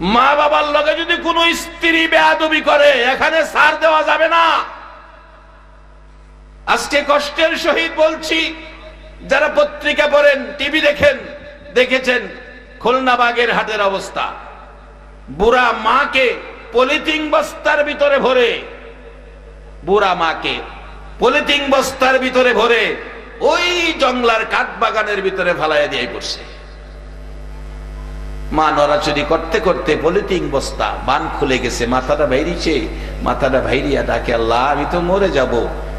মা বাবার লগে যদি কোনো স্ত্রী বেয়াদবি করে, এখানে সার দেওয়া যাবে না। আজকে কষ্টের সহিত বলছি, যারা পত্রিকা পড়েন, টিভি দেখেন, দেখেছেন, খুলনা বাগের হাটের অবস্থা। বুড়া মাকে পলিথিন বস্তার ভিতরে ভরে, বুড়া মাকে পলিথিন বস্তার ভিতরে ভরে, ওই জংলার কাঠ বাগানের ভিতরে ফালাইয়া দিয়ে করছে মা নড়াচড়ি করতে করতে পলিথিন বস্তা বান খুলে গেছে, মাথাটা বাইরিছে, মাথাটা ভাইরিয়া ডাকে, আল্লাহ, আমি তো মরে যাব,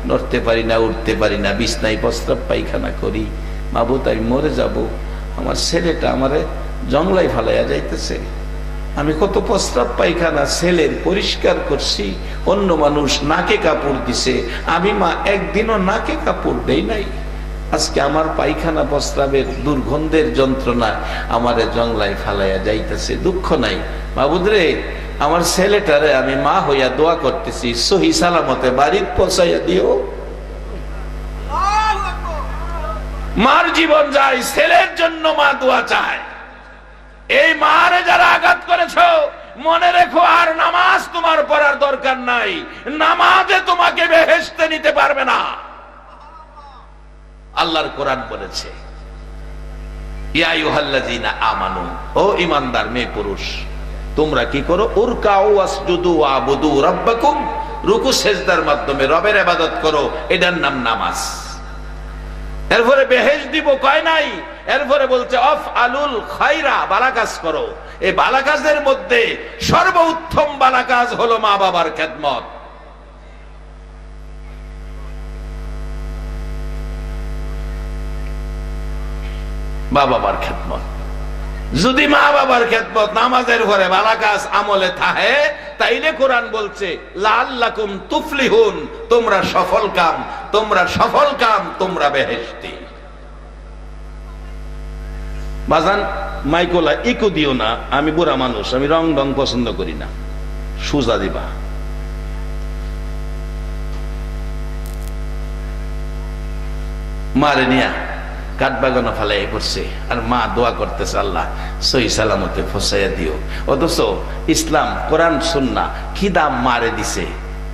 নড়তে পারি না উঠতে পারি না, বিছনায় প্রস্রাব পায়খানা করি মাবুত আমি মরে যাব, আমার ছেলেটা আমারে জংলায় ফালাইয়া যাইতেছে, আমি কত প্রস্রাব পায়খানা, ছেলের পরিষ্কার করছি, অন্য মানুষ নাকে কাপড় দিছে, আমি মা একদিনও নাকে কাপড় দেই নাই। আজকে আমার পায়খানা প্রস্রাবের দুর্গন্ধের যন্ত্রণায় আমারে জংলায় ফালাইয়া যাইতেছে, দুঃখ নাই। বাবুদরে আমার ছেলেটারে আমি মা হইয়া দোয়া করতেছি, সহি সালামতে বাড়ির পৌঁছাইয়া দিও। মার জীবন যায়, ছেলের জন্য মা দোয়া চায়। এই মারে যারা আঘাত করেছ, মনে রেখো আর নামাজ তোমার পড়ার দরকার নাই। নামাজে তোমাকে বেহেস্তে নিতে পারবে না। আল্লাহর কোরআন বলেছে ও মেয়ে পুরুষ, তোমরা কি করো? রুকু সেজদার মাধ্যমে রবের করো, এটার নাম নামাজ। এরপরে দিব, কয় নাই? এরপরে বলছে অফ আলুল খাইরা বালা কাজ করো। এই বালা কাজের মধ্যে সর্বোত্তম বালা কাজ হলো মা বাবার খেদমত। মা বাবার খেদমত। যদি মা বাবার খেদমত নামাজের ঘরে বালা কাজ আমলে থাহে, তাইলে কোরআন বলছে লাল্লাকুম তুফলিহুন, তোমরা সফল কাম, তোমরা সফল কাম, তোমরা বেহেশতি। বাজান, মাইকোলা, ইকো দিও না, আমি বুড়া মানুষ, আমি রং রং পছন্দ করি না। সুজা দিবা। মারে নিয়া। কাঠ বাগানো ফালাই করছে। আর মা দোয়া করতেছে, আল্লাহ, সহি সালামতে ফসাইয়া দিও। অথচ ইসলাম, কোরআন, সুন্না কি দাম মারে দিছে?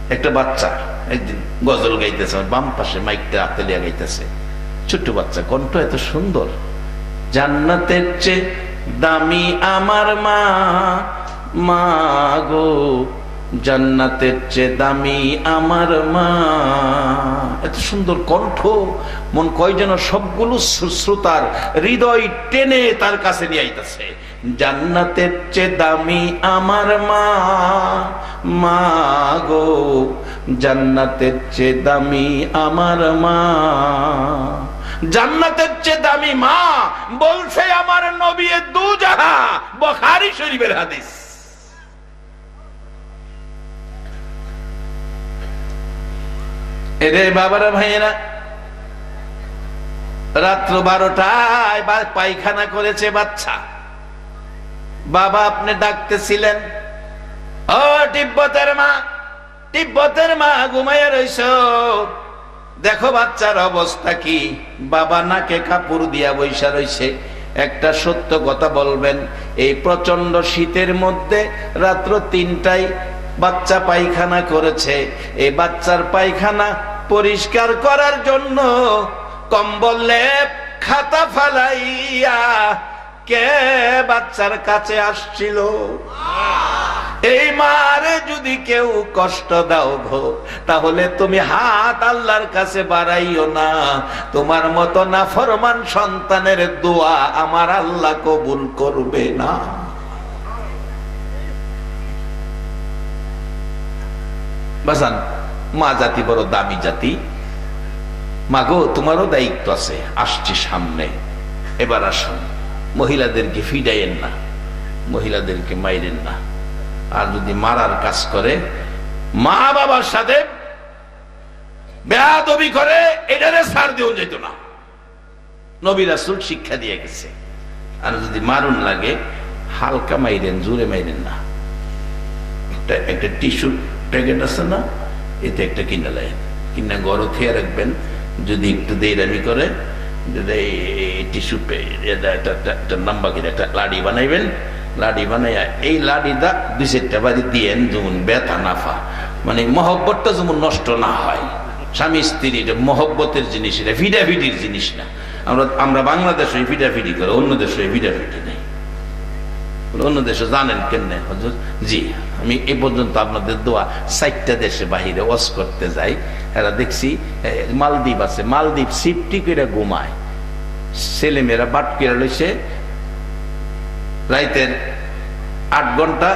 একটা বাচ্চা একদিন গজল গাইতেছে বাম পাশে মাইকটা আতেলিয়া গাইতেছে। ছোট্ট বাচ্চা, কণ্ঠ এত সুন্দর। জান্নাতের চেয়ে দামি আমার মা মা গো। জান্নাতের চেয়ে দামি আমার মা। এত সুন্দর কণ্ঠ, মন কয় যেন সবগুলো শ্রো- শ্রোতার হৃদয় টেনে তার কাছে নিয়ে আইতাছে। জান্নাতের চেয়ে দামি আমার মা। মা গো, জান্নাতের চেয়ে দামি আমার মা। জান্নাতের চেয়ে দামি মা বলছে আমার নবী দু জাহা বখারি শরীফের হাদিস। এরে বাবারা, ভাইয়েরা, রাত্র বারোটায় পায়খানা করেছে বাচ্চা। বাবা, আপনি ডাকতেছিলেন, ও তিব্বতের মা তিব্বতের মা, ঘুমাইয়া রইছ। দেখো বাচ্চার অবস্থা কি। বাবা নাকে কাপড় দিয়া বৈশা রইছে। একটা সত্য কথা বলবেন, এই প্রচণ্ড শীতের মধ্যে রাত্র তিনটায় বাচ্চা পায়খানা করেছে। এই বাচ্চার পায়খানা পরিষ্কার করার জন্য কম্বল লেপ, খাতা ফালাইয়া কে বাচ্চার কাছে আসছিল? এই মারে যদি কেউ কষ্ট দাও গো, তাহলে তুমি হাত আল্লাহর কাছে বাড়াইও না। তোমার মতো না ফরমান সন্তানের দোয়া আমার আল্লাহ কবুল করবে না। বাসান মা জাতি বড় দামি জাতি। মাগো, তোমারও দায়িত্ব আছে। আসছে সামনে। এবার আসুন। মহিলাদেরকে ফিডাইয়েন না। মহিলাদেরকে মাইরেন না। আর যদি মারার কাজ করে, মা বাবার সাথে বেয়াদবি করে, এটারে ছাড় দিও যেত না। নবী রাসূল শিক্ষা দিয়ে গেছে। আর যদি মারুন লাগে, হালকা মাইরেন, জোরে মাইরেন না। একটা একটা টিস্যু প্যাকেট আছে না? এতে একটা কিনা নেয় কিনা গড় খেয়ে রাখবেন, যদি একটু দেরামি করে টিস্যু একটা নাম্বার কিনে, একটা লাড়ি বানাইবেন, লাডি বানাইয়া এই লাডিটা দুই চারটা বাড়ি দিয়েন, যেমন ব্যথা নাফা। মানে মহব্বতটা যেমন নষ্ট না হয়। স্বামী স্ত্রী এটা মহব্বতের জিনিস, এটা ফিডাফিডির জিনিস না। আমরা আমরা বাংলাদেশে ফিডাফিডি করে, অন্য দেশে ফিডাফিডি অন্য দেশে জানেন কেন হজুর, জি, আমি এ পর্যন্ত আপনাদের দোয়া চারটা দেশে বাহিরে ওয়াশ করতে যাই। এরা দেখছি মালদ্বীপ আছে। মালদ্বীপ সিফটি করে ঘুমায়। ছেলেমেয়েরা বাট করে লইছে, রাইতের আট ঘণ্টা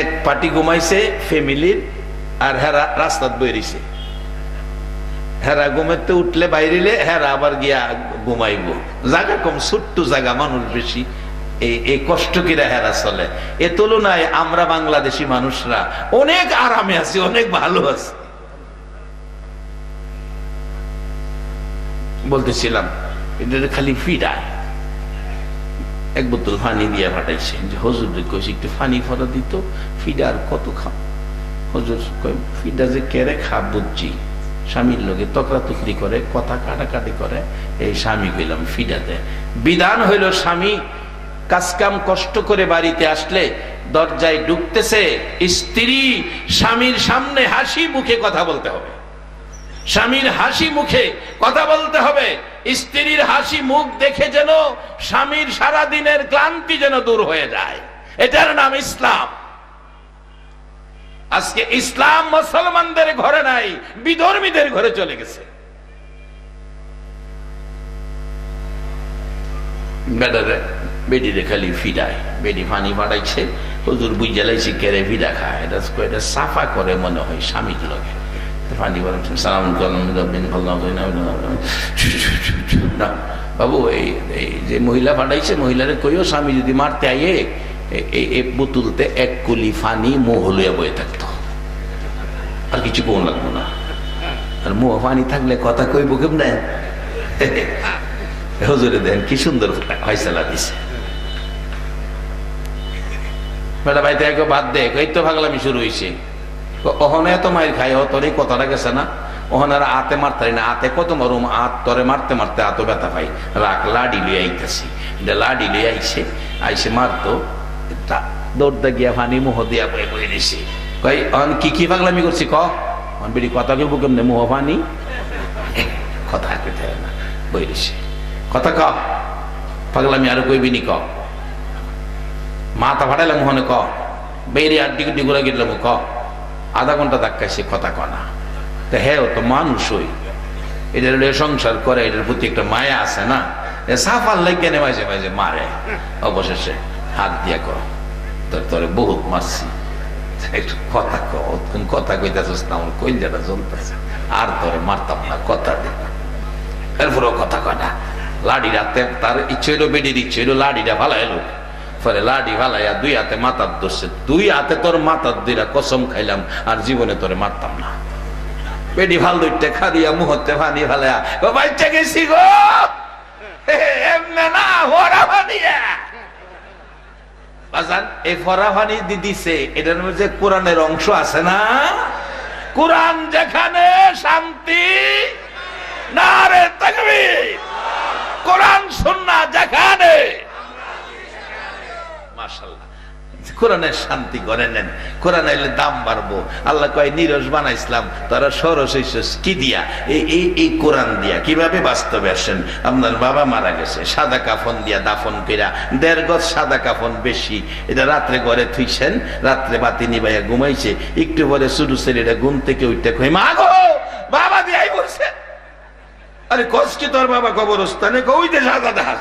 এক পার্টি ঘুমাইছে ফ্যামিলির, আর হেরা রাস্তাত বইরিছে। হেরা ঘুমাইতে উঠলে বাইরিলে হেরা আবার গিয়া ঘুমাইব। জায়গা কম, ছোট্ট জায়গা মানুষ বেশি। এই কষ্ট কিরা হেরা চলে? এ তুলনায় আমরা বাংলাদেশি মানুষরা অনেক আরামে আছি, অনেক ভালো আছি। বলতেছিলাম খালি ফিরায় এক বোতল পানি দিয়ে পাঠাইছে। যে হজুর একটু ফানি ফরা দিত, ফিডা আর কত খাম? হজুর ফিডা যে কেড়ে খা বুঝছি। স্বামীর লোকে তকরা তুকরি করে, কথা কাটাকাটি করে। এই স্বামী কইলাম, ফিডা দেয় বিধান হইল স্বামী কাজকাম কষ্ট করে বাড়িতে আসলে দরজায় ঢুকতেছে স্ত্রী, স্বামীর সামনে হাসি মুখে কথা বলতে হবে। স্বামীর হাসি মুখে কথা বলতে হবে, স্ত্রীর হাসি মুখ দেখে যেন স্বামীর সারা দিনের ক্লান্তি যেন দূর হয়ে যায়। এটার নাম ইসলাম। আজকে ইসলাম মুসলমানদের ঘরে নাই, বিধর্মীদের ঘরে চলে গেছে। বেডারে বেডিরে খালি ফিডায় বেডি পানি বাড়াইছে, হুজুর বুঝ জ্বালাইছে কেড়ে ফিডা খায়? এটা এটা সাফা করে মনে হয় স্বামীর লগে। পানি বাড়াচ্ছেন সালাম না, বাবু, এই এই যে মহিলা পাঠাইছে মহিলারে কইও স্বামী যদি মারতে আইয়ে এই এই বোতলতে এক কুলি ফানি মোহ লইয়া বয়ে থাকতো। আর কিছু কোন লাগবো না। আর মোহ পানি থাকলে কথা কইব কেমনে? হুজুরে দেন, কি সুন্দর ফয়সালা দিছে। বেটা ভাই, দেখো, বাদ দে এই তো ভাগলামি শুরু হয়েছে ওহনে তো মায়ের খাই ও তোর এই কথাটা গেছে না? ওহনে আর আতে মারতে না। আতে কত মরুম, আত তরে মারতে মারতে আতো ব্যথা পাই রাখ লাডি লিয়ে আইতেছি। লাডি লিয়ে আইছে আইসে মারতো দৌড়তে গিয়া ফানি মুহ দিয়া বয়ে বয়ে দিছি। কই অন কি কি পাগলামি করছি ক? অন বেরি কথা কইব কেমনে? মুহ ফানি? কথা হয় না বই দিছি। কথা ক? পাগলামি আরও কইবি নি ক? মাথা ফাটাইলাম মনে ক। বেরি আড্ডি গুড্ডি করে গেলাম ক। আধা ঘণ্টা ধাক্কাইছে কথা কনা তা হ্যাঁ তো মানুষ হই এদের সংসার করে এটার প্রতি একটা মায়া আছে না? সাফার লেগে নে মাঝে মাঝে মারে। অবশেষে হাত দিয়া কর তোর তোরে বহুত মারছি। কথা ক। কথা কইতেছিস না, আমার কই যেটা চলতেছে আর তোরে মারতাম না, কথা দে। এরপরেও কথা কটা লাডি রাতে তার ইচ্ছে হইল বেডির ইচ্ছে হইল লাডিটা ভালো এলো ফলে লাডি দুই হাতে মাথার ধরছে। দুই হাতে তোর মাথার দুইটা কসম খাইলাম, আর জীবনে তোরে মারতাম না। বেডি ভালো দুইটা খাদিয়া মুহূর্তে গেছি গো! না হরা বাজান, এই ফরা ফানি দি দিছে, এটার মধ্যে কোরআনের অংশ আছে না? কোরআন যেখানে শান্তি না রে তাকবীর। কোরআন সুন্না যেখানে কোরআনের শান্তি করে নেন। কোরআন দাম বাড়বো। আল্লাহ কয়, নিরস বানাইছিলাম তারা সরস কি দিয়া? এই এই কোরআন দিয়া কীভাবে বাস্তবে আসেন আপনার বাবা মারা গেছে। সাদা কাফন দিয়া দাফন দেড় গজ সাদা কাফন বেশি। এটা রাত্রে ঘরে থুইছেন। রাত্রে বাতি নিবাইয়া ঘুমাইছে। একটু পরে শুরু ছেলেটা ঘুম থেকে উঠতে কই মা গো, বাবা দিয়াই বলছে। আরে কষ্ট তোর বাবা কবরস্থানে? কই দে সাদা দেখা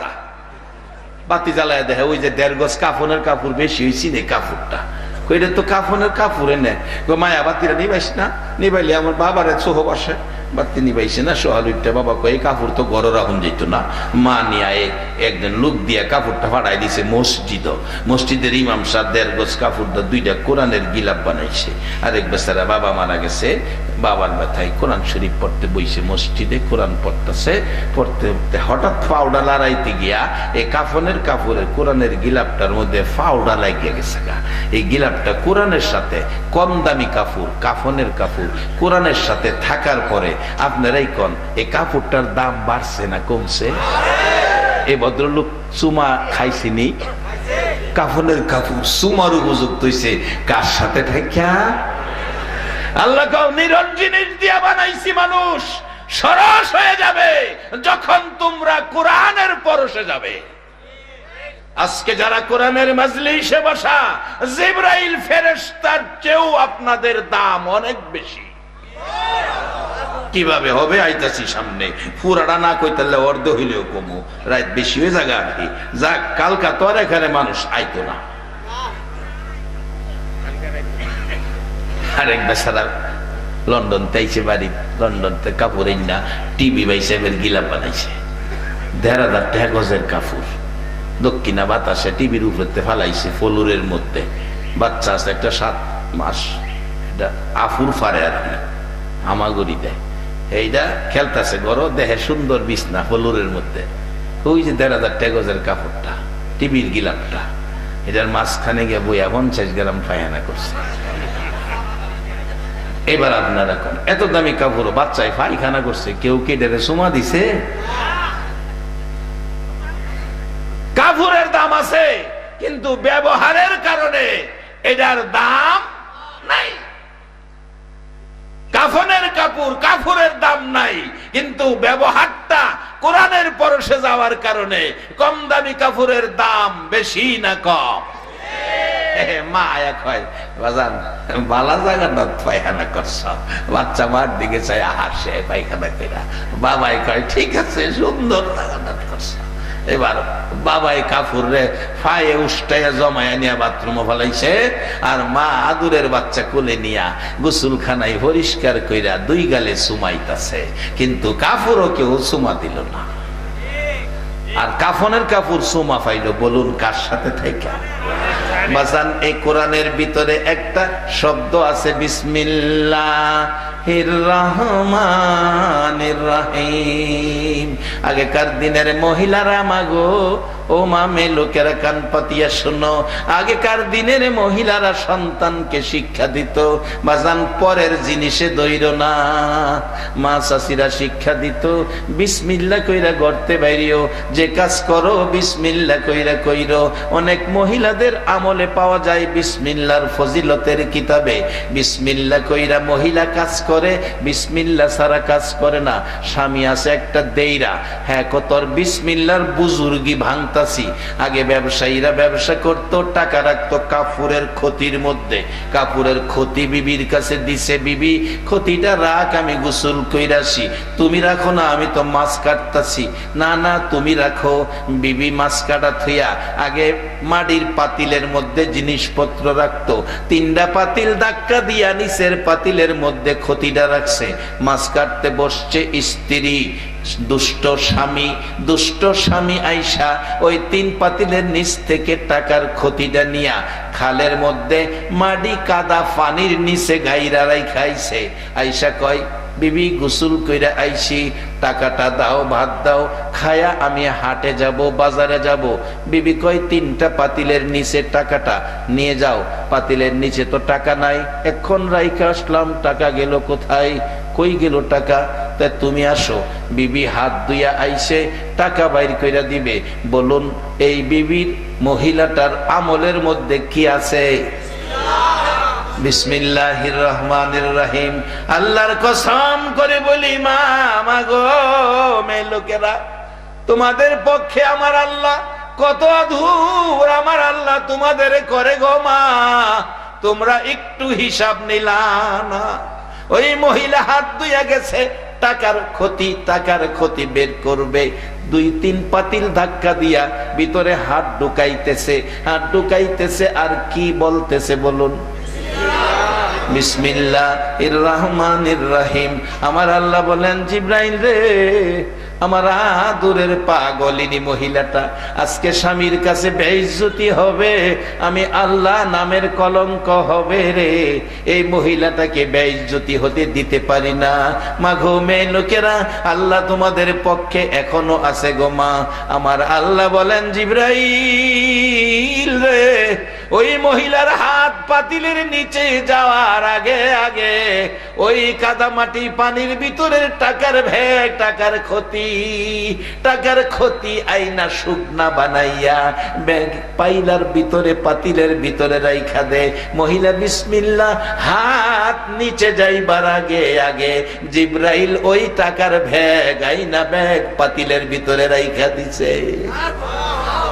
বাতি জ্বালায় দেখে, ওই যে দেড় গজ কাফনের কাপড় বেশি হয়েছি নে কাপড়টা। কইটা তো কাফনের কাপড়ে নে গো মায়া বাতিরা নিবাইস না? নিবাইলে আমার বাবারে চোহ বসে। বাতি নিবাইছে না সোহালুইটা বাবা এই কাপড় তো গড় রাখুন যেত না। মা নিয়া এক- একদিন লোক দিয়া কাপড়টা ফাটাই দিছে মসজিদ। মসজিদের ইমাম সাহ দেড় গজ কাপড়টা, দুইটা কোরআনের গিলাপ বানাইছে। আরেক বেচারা বাবা মারা গেছে, বাবার ব্যথায় কোরআন শরীফ পড়তে বইছে মসজিদে, কোরআন পড়তেছে, পড়তে পড়তে হঠাৎ পাউডা লড়াইতে গিয়া এই কাফনের কাপড়ের কোরআনের গিলাপটার মধ্যে পাউডা লাগিয়ে গেছে গা। এই গিলাপটা কোরআনের সাথে কম দামি কাপড়, কাফনের কাপড় কোরআনের সাথে থাকার পরে আপনারাই কন? এই কাপড়টার দাম বাড়ছে না কমছে? এই ভদ্রলোক চুমা খাইছিনি? কাফনের কাপড় সুমার উপযুক্ত হইছে। কার সাথে ঠেকা আল্লাহ নিরন জিনিস দিয়া বানাইছি মানুষ, সরস হয়ে যাবে যখন তোমরা কোরআনের পরশে যাবে। আজকে যারা কোরআনের মাজলিসে বসা, জিব্রাইল ফেরেস্তার চেয়েও আপনাদের দাম অনেক বেশি। কীভাবে হবে আইতাছি সামনে? পুরাটা না কইতালে অর্ধ হইলেও কমু। রাত বেশি হয়ে জায়গা আর কি। যাক, কালকা তোর এখানে মানুষ আইতো না। আরেক বেচারা লন্ডন তাইছে বাড়ি, লন্ডন তে কাপড় না টিভি বাইছে এবার গিলাপ বানাইছে। দেড় হাজার টাকা গজের কাপড়। দক্ষিণা বাতাসে টিভির উপরে ফালাইছে ফলুরের মধ্যে। বাচ্চা আছে একটা সাত মাস। এটা আফুর ফারে আর কি। আমাগরি দেয় এইটা খেলতেছে গরো, দেহে সুন্দর বিছনা ফলুরের মধ্যে। ওই যে দেড় হাজার টেগজের কাপড়টা, টিভির গিলাপটা, এটার মাঝখানে গিয়ে বইয়া পঞ্চাশ গ্রাম পায়না করছে। এবার আপনারা কোন, এত দামি কাপড় বাচ্চায় পায়খানা করছে, কেউ কে ডেরে সুমা দিছে? কাপড়ের দাম আছে, কিন্তু ব্যবহারের কারণে এটার দাম নাই কাফনের কাপড় কাপড়ের দাম নাই কিন্তু ব্যবহারটা কোরআনের পরশে যাওয়ার কারণে কম দামি কাপড়ের দাম বেশি না কম? হয় পায়খানা করছ। বাচ্চা মার দিকে চাই পায়খানা বাবাই কয়, ঠিক আছে, সুন্দর জাগান করছ। এবার বাবাই কাপুর রে ফায়ে উষ্টাইয়া জমায়া নিয়া বাথরুমে ফেলাইছে, আর মা আদুরের বাচ্চা কোলে নিয়া গোসলখানায় পরিষ্কার কইরা দুই গালে সুমাইতাছে। কিন্তু কাপুরও কেউ সুমা দিল না। আর কাফনের কাপড় সুমা পাইল, বলুন কার সাথে থেকে বাজান, এই কোরআনের ভিতরে একটা শব্দ আছে, বিসমিল্লাহ। রহমানির রাহিম। আগেকার দিনের মহিলারা মাগো ও মা মামে লোকেরা কান পাতিয়া শোনো। আগেকার দিনের মহিলারা সন্তানকে শিক্ষা দিত। বাজান পরের জিনিসে দৈর না। মা চাষিরা শিক্ষা দিত, বিসমিল্লা কইরা গড়তে বাইরিও। যে কাজ করো, বিসমিল্লা কইরা কইর। অনেক মহিলাদের আমলে পাওয়া যায় বিসমিল্লার ফজিলতের কিতাবে। বিসমিল্লা কইরা মহিলা কাজ করে, বিসমিল্লা সারা কাজ করে না। স্বামী আছে একটা দেইরা। হ্যাঁ কতর বিসমিল্লার বুজুর্গি ভাঙতাছি আগে ব্যবসায়ীরা ব্যবসা করত, টাকা রাখতো কাপুরের ক্ষতির মধ্যে। কাপুরের ক্ষতি বিবির কাছে দিছে, বিবি, ক্ষতিটা রাখ, আমি গোসল কইরাছি তুমি রাখো না, আমি তো মাছ কাটতাছি। না না, তুমি রাখো। বিবি মাছ কাটা থইয়া আগে মাটির পাতিলের মধ্যে জিনিসপত্র রাখতো। তিনটা পাতিল ধাক্কা দিয়া নিচের পাতিলের মধ্যে ক্ষতিটা রাখছে। মাছ কাটতে বসছে স্ত্রী। দুষ্ট স্বামী দুষ্ট স্বামী আইসা ওই তিন পাতিলের নিচ থেকে টাকার ক্ষতিটা নিয়া খালের মধ্যে মাটি কাদা পানির নিচে গাইরারাই খাইছে আইসা কয়, বিবি, গোসল কইরা আইছি টাকাটা দাও, ভাত দাও, খায়া আমি হাটে যাব, বাজারে যাব। বিবি কয়, তিনটা পাতিলের নিচে টাকাটা নিয়ে যাও, পাতিলের নিচে তো টাকা নাই, এখন রাইখা আসলাম, টাকা গেল কোথায়, কই গেল টাকা? তা তুমি আসো। বিবি হাত দুইয়া আইসে টাকা বাইর কইরা দিবে। বলুন, এই বিবির মহিলাটার আমলের মধ্যে কি আছে? বিসমিল্লাহির রহমানির রহিম। আল্লাহর কসম করে বলি, মা মাগো মেয়ে লোকেরা, তোমাদের পক্ষে আমার আল্লাহ কত ধূর আমার আল্লাহ তোমাদের করে গো, মা। তোমরা একটু হিসাব নিলা না। ওই মহিলা হাত দুইয়া গেছে টাকার ক্ষতি টাকার ক্ষতি বের করবে। দুই, তিন পাতিল ধাক্কা দিয়া ভিতরে হাত ঢুকাইতেছে। হাত ঢুকাইতেছে আর কি বলতেছে বলুন? বিসমিল্লাহ রহমান রাহিম। আমার আল্লাহ বলেন, জিব্রাইল রে আমার আদুরের পাগলিনী মহিলাটা, আজকে স্বামীর কাছে বেইজ্জতি হবে, আমি আল্লাহ নামের কলঙ্ক হবে রে। এই মহিলাটাকে বেইজ্জতি হতে দিতে পারি না। মাঘো মেয়ে লোকেরা, আল্লাহ তোমাদের পক্ষে এখনও আছে গো মা। আমার আল্লাহ বলেন, জিব্রাইল রে, ওই মহিলার হাত পাতিলের নিচে যাওয়ার আগে আগে ওই কাদামাটি পানির ভিতরের টাকার ভ্যাগ টাকার ক্ষতি টাকার ক্ষতি আইনা শুকনা বানাইয়া ব্যাগ পাইলার ভিতরে, পাতিলের ভিতরে রাইখা দে। মহিলা বিসমিল্লা, হাত নিচে যাইবার আগে আগে জিব্রাইল ওই টাকার ভ্যাগ আইনা ব্যাগ পাতিলের ভিতরে রাইখা দিছে।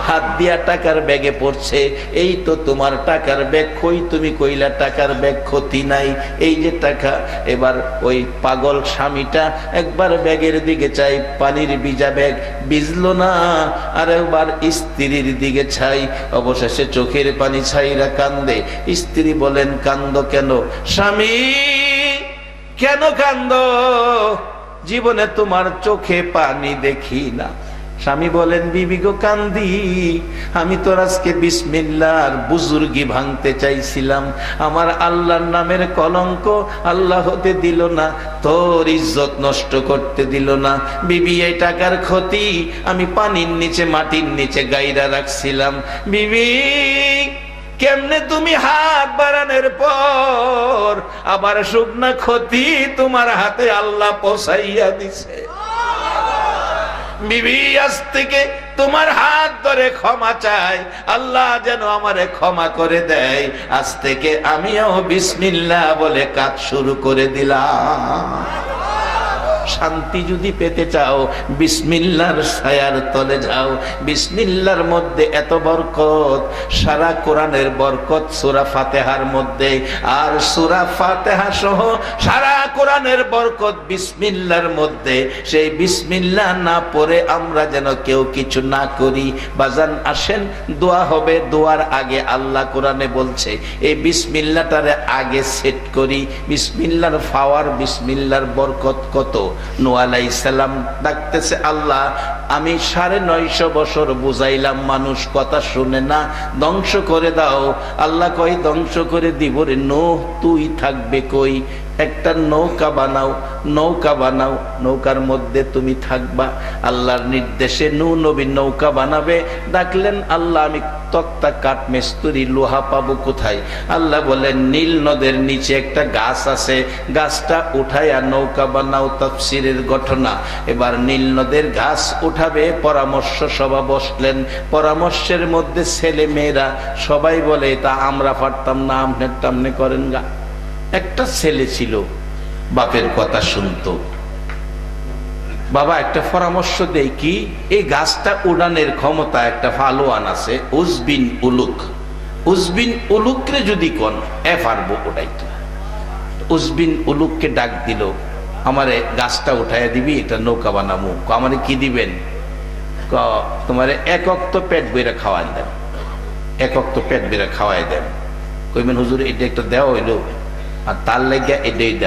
হাত দিয়া টাকার ব্যাগে পড়ছে। এই তো তোমার টাকার ব্যাগ, কই তুমি কইলা টাকার ব্যাগ ক্ষতি নাই? এই যে টাকা এবার ওই পাগল স্বামীটা একবার ব্যাগের দিকে চাই, পানির ভিজা ব্যাগ ভিজলো না, আর একবার স্ত্রীর দিকে ছাই অবশেষে চোখের পানি ছাইরা কান্দে। স্ত্রী বলেন, কান্দ কেন? স্বামী, কেন কান্দ? জীবনে তোমার চোখে পানি দেখি না। স্বামী বলেন, বিবি গো, কান্দি। আমি তোর আজকে বিসমিল্লার বুজুর্গি ভাঙতে চাইছিলাম। আমার আল্লাহর নামের কলঙ্ক আল্লাহ হতে দিল না, তোর ইজ্জত নষ্ট করতে দিল না। বিবি, এই টাকার ক্ষতি আমি পানির নিচে, মাটির নিচে গাইরা রাখছিলাম। বিবি, কেমনে তুমি হাত বাড়ানোর পর আবার শুকনা ক্ষতি তোমার হাতে আল্লাহ পোষাইয়া দিছে? বিবি, আজ থেকে তোমার হাত ধরে ক্ষমা চাই। আল্লাহ যেন আমারে ক্ষমা করে দেয়। আজ থেকে আমিও বিসমিল্লা বলে কাজ শুরু করে দিলাম। শান্তি যদি পেতে চাও, বিসমিল্লার ছায়ার তলে যাও। বিসমিল্লার মধ্যে এত বরকত, সারা কোরআনের বরকত সুরা ফাতেহার মধ্যে। আর সুরা ফাতেহা সহ সারা কোরআনের বরকত বিসমিল্লার মধ্যে। সেই বিসমিল্লা না পড়ে আমরা যেন কেউ কিছু না করি। বাজান, আসেন, দোয়া হবে, দোয়ার আগে আল্লাহ কোরআনে বলছে, এই বিসমিল্লাটারে আগে সেট করি। বিসমিল্লার ফাওয়ার, বিসমিল্লার বরকত কত? নো আলাইসাল্লাম ডাকতেছে, আল্লাহ, আমি সাড়ে নয়শো বছর বুঝাইলাম, মানুষ কথা শুনে না, ধ্বংস করে দাও। আল্লাহ কই ধ্বংস করে দিব রে নো তুই থাকবে কই? একটা নৌকা বানাও নৌকা বানাও, নৌকার মধ্যে তুমি থাকবা। আল্লাহর নির্দেশে নু নবী নৌকা বানাবে। ডাকলেন, আল্লাহ, আমি তক্তা কাঠ মেস্তুরি, লোহা পাবো কোথায়? আল্লাহ বলেন নীল নদের নিচে একটা গাছ আছে। গাছটা উঠাইয়া নৌকা বানাও, তফসিরের ঘটনা। এবার নীল নদের ঘাস উঠাবে, পরামর্শ সভা বসলেন। পরামর্শের মধ্যে ছেলে মেয়েরা সবাই বলে, তা আমরা পারতাম না আমনে টামনে করেন গা। একটা ছেলে ছিল, বাপের কথা শুনতো। বাবা একটা পরামর্শ দেই কি, এই গাছটা উড়ানের ক্ষমতা, একটা ফালোয়ান আছে উজবিন উলুক। উজবিন উলুকরে যদি কোন, এ পারব ওটাইতে উজবিন উলুককে ডাক দিল, আমারে গাছটা উঠাইয়া দিবি, এটা নৌকা বানামু। আমারে কি দিবেন? ক, তোমারে একক তো পেট বইরা খাওয়াই দেন একক তো পেট বেড়ে খাওয়াই দেন কইবেন, হুজুর, এটা একটা দেওয়া হইল। আর তার লেগে এটাই দেওয়া